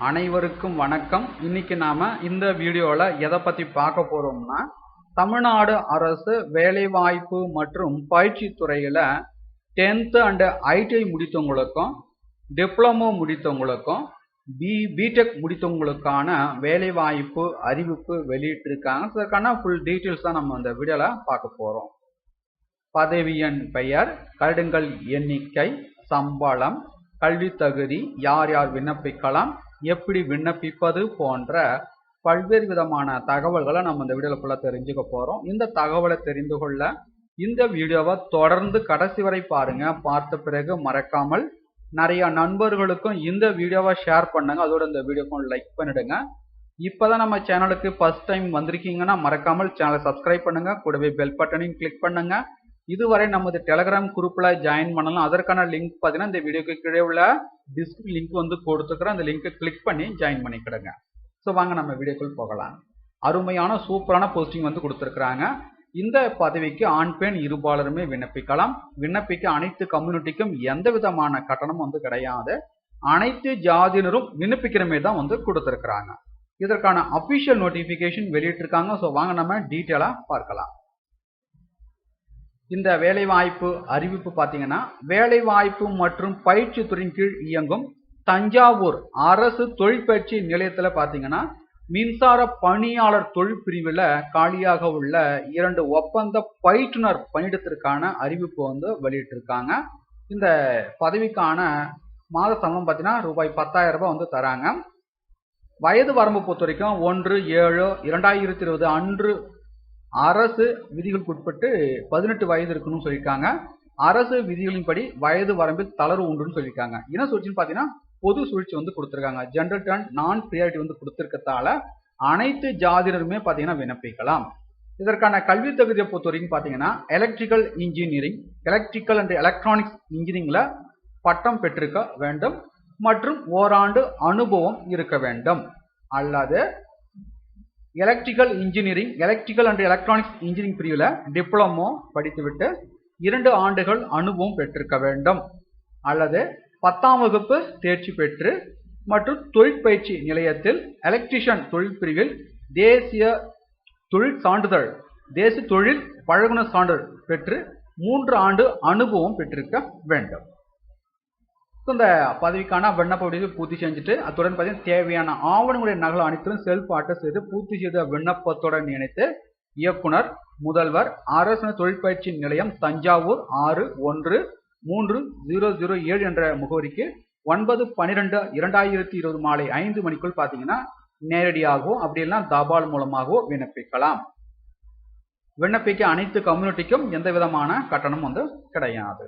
அனைவருக்கும் வணக்கம். இன்னைக்கு நாம இந்த வீடியோல எதை பத்தி பார்க்க போறோம்னா தமிழ்நாடு அரசு வேலைவாய்ப்பு மற்றும் பயிற்சி துறையில டென்த்து அண்ட் ஐடிஐ முடித்தவங்களுக்கும் டிப்ளமோ முடித்தவங்களுக்கும் பி பிடெக் முடித்தவங்களுக்கான வேலைவாய்ப்பு அறிவிப்பு வெளியிட்டிருக்காங்க. அதற்கான ஃபுல் டீட்டெயில்ஸ் தான் நம்ம இந்த வீடியோல பார்க்க போறோம். பதவியின் பெயர் கருடுங்கள் எண்ணிக்கை சம்பளம் கல்வி தகுதி யார் யார் விண்ணப்பிக்கலாம் எப்படி விண்ணப்பிப்பது போன்ற பல்வேறு விதமான தகவல்களை நம்ம இந்த வீடியோவில் ஃபுல்லாக தெரிஞ்சுக்க போகிறோம் இந்த தகவலை தெரிந்து கொள்ள இந்த வீடியோவை தொடர்ந்து கடைசி வரை பாருங்க. பார்த்த பிறகு மறக்காமல் நிறைய நண்பர்களுக்கும் இந்த வீடியோவை ஷேர் பண்ணுங்க. அதோட இந்த வீடியோக்கும் லைக் பண்ணிடுங்க. இப்போதான் நம்ம சேனலுக்கு ஃபர்ஸ்ட் டைம் வந்திருக்கீங்கன்னா மறக்காமல் சேனலை சப்ஸ்கிரைப் பண்ணுங்க. கூடவே பெல் பட்டனையும் கிளிக் பண்ணுங்க. இதுவரை நமது டெலகிராம் குரூப்ல ஜாயின் பண்ணலாம். அதற்கான லிங்க் பார்த்தீங்கன்னா இந்த வீடியோக்கு கீழே உள்ள டிஸ்க் லிங்க் வந்து கொடுத்துக்கிறோம் அந்த லிங்கை கிளிக் பண்ணி ஜாயின் பண்ணிக்கிடுங்க. ஸோ வாங்க நம்ம வீடியோக்குள் போகலாம். அருமையான சூப்பரான போஸ்டிங் வந்து கொடுத்துருக்குறாங்க. இந்த பதவிக்கு ஆண் பெண் இருபாலருமே விண்ணப்பிக்கலாம். விண்ணப்பிக்க அனைத்து கம்யூனிட்டிக்கும் எந்த விதமான கட்டணம் வந்து கிடையாது. அனைத்து ஜாதியினரும் விண்ணப்பிக்கிற மாதிரி தான் வந்து கொடுத்துருக்குறாங்க. இதற்கான அஃபிஷியல் நோட்டிஃபிகேஷன் வெளியிட்டிருக்காங்க. ஸோ வாங்க நம்ம டீட்டெயிலாக பார்க்கலாம். இந்த வேலைவாய்ப்பு அறிவிப்பு பார்த்தீங்கன்னா வேலைவாய்ப்பு மற்றும் பயிற்சி துறையின் கீழ் இயங்கும் தஞ்சாவூர் அரசு தொழிற்பயிற்சி நிலையத்தில் பார்த்தீங்கன்னா மின்சார பணியாளர் தொழில் பிரிவில் காலியாக உள்ள இரண்டு ஒப்பந்த பயிற்றுனர் பணியிடத்திற்கான அறிவிப்பு வந்து வெளியிட்டிருக்காங்க. இந்த பதவிக்கான மாத சம்பளம் பார்த்தீங்கன்னா ரூபாய் பத்தாயிரம் ரூபாய் வந்து தராங்க. வயது வரம்பு பொறுத்த வரைக்கும் ஒன்று ஏழு இரண்டாயிரத்தி இருபது அன்று அரசு விதிகளுக்கு உட்பட்டு பதினெட்டு வயது இருக்கணும்னு சொல்லியிருக்காங்க. அரசு விதிகளின்படி வயது வரம்பில் தளர்வு உண்டுன்னு சொல்லியிருக்காங்க. இன சூழ்ச்சின்னு பார்த்தீங்கன்னா பொது சுழற்சி வந்து கொடுத்துருக்காங்க. ஜென்ரல் டர்ன் நான் ப்ரியாரிட்டி வந்து கொடுத்துருக்கத்தால அனைத்து ஜாதியினருமே பார்த்தீங்கன்னா விண்ணப்பிக்கலாம். இதற்கான கல்வி தகுதியை பொறுத்த வரைக்கும் பார்த்தீங்கன்னா electrical engineering electrical and electronics இன்ஜினியரிங்ல பட்டம் பெற்றிருக்க வேண்டும். மற்றும் ஓராண்டு அனுபவம் இருக்க வேண்டும். அல்லது electrical engineering electrical and electronics engineering பிரிவில் டிப்ளமோ படித்துவிட்டு இரண்டு ஆண்டுகள் அனுபவம் பெற்றிருக்க வேண்டும். அல்லது பத்தாம் வகுப்பு தேர்ச்சி பெற்று மற்றும் தொழிற்பயிற்சி நிலையத்தில் எலக்ட்ரிஷியன் தொழில் பிரிவில் தேசிய தொழில் சான்றிதழ் தேசிய தொழில் பழகுன சான்றிதழ் பெற்று மூன்று ஆண்டு அனுபவம் பெற்றிருக்க வேண்டும். இந்த பதவிக்கான விண்ணப்ப வடிவை பூர்த்தி செஞ்சுட்டு அத்துடன் பார்த்தீங்கன்னா தேவையான ஆவணங்களுடைய நகல் அனைத்திலும் செல்ஃப் அட்டஸ்ட் செய்து பூர்த்தி செய்த விண்ணப்பத்துடன் இணைத்து இயக்குனர் முதல்வர் அரசு தொழிற்பயிற்சி நிலையம் தஞ்சாவூர் ஆறு ஒன்று மூன்று ஜீரோ ஜீரோ ஏழு என்ற முகவரிக்கு ஒன்பது பன்னிரெண்டு இரண்டாயிரத்தி இருபது மாலை ஐந்து மணிக்குள் பார்த்தீங்கன்னா நேரடியாகவோ அப்படியெல்லாம் தபால் மூலமாகவோ விண்ணப்பிக்கலாம். விண்ணப்பிக்க அனைத்து கம்யூனிட்டிக்கும் எந்த விதமான கட்டணம் வந்து கிடையாது.